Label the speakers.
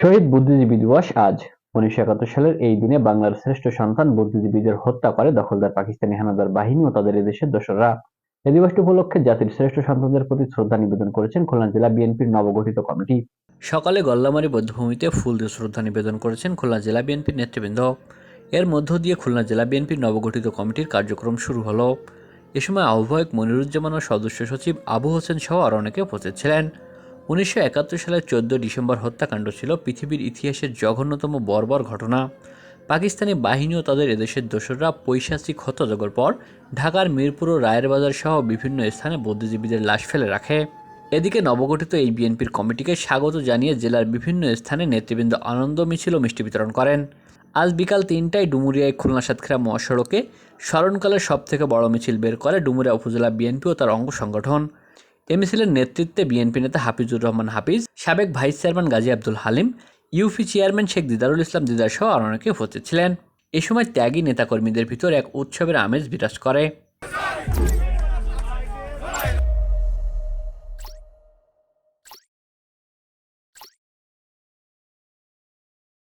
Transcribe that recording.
Speaker 1: শহীদ বুদ্ধিজীবী দিবস আজ। উনিশশো একাত্তর সালের এই দিনে বাংলার শ্রেষ্ঠ সন্তান বুদ্ধিজীবীদের হত্যা করে দখলদার পাকিস্তানি হানাদার বাহিনী ও তাদের এদেশের দোসররা। এই দিবসটি উপলক্ষে জাতির শ্রেষ্ঠ সন্তানদের প্রতি শ্রদ্ধা নিবেদন করেছেন খুলনা জেলা বিএনপির নবগঠিত কমিটি।
Speaker 2: সকালে গল্লামারী বধ্যভূমিতে ফুল দিয়ে শ্রদ্ধা নিবেদন করেছেন খুলনা জেলা বিএনপির নেতৃবৃন্দ। এর মধ্য দিয়ে খুলনা জেলা বিএনপির নবগঠিত কমিটির কার্যক্রম শুরু হলো। এ সময় আহ্বায়ক মনিরুজ্জামান ও সদস্য সচিব আবু হোসেন সহ আরও অনেকে উপস্থিত ছিলেন। উনিশশো একাত্তর সালের চোদ্দ ডিসেম্বর হত্যাকাণ্ড ছিল পৃথিবীর ইতিহাসের জঘন্যতম বর্বর ঘটনা। পাকিস্তানি বাহিনী ও তাদের এদেশের দোসররা পৈশাচিক হত্যাযোগের পর ঢাকার মিরপুর ও রায়ের বাজার সহ বিভিন্ন স্থানে বুদ্ধিজীবীদের লাশ ফেলে রাখে। এদিকে নবগঠিত এই বিএনপির কমিটিকে স্বাগত জানিয়ে জেলার বিভিন্ন স্থানে নেতৃবৃন্দ আনন্দ মিছিল মিষ্টি বিতরণ করেন। আজ বিকাল তিনটায় ডুমুরিয়ায় খুলনা সাতক্ষীরা মহাসড়কে স্মরণকালের সব থেকে বড় মিছিল বের করে ডুমুরিয়া উপজেলা বিএনপি ও তার অঙ্গ সংগঠন। এ মিছিলের নেতৃত্বে বিএনপি নেতা হাফিজুর রহমান হাফিজ, সাবেক vice chairman Gazi Abdul Halim, UP chairman Sheikh Didarul Islam Didar সহ আরও অনেকে উপস্থিত ছিলেন। এ সময় ত্যাগী নেতাকর্মীদের ভিতর এক উৎসবের আমেজ বিরাজ করে।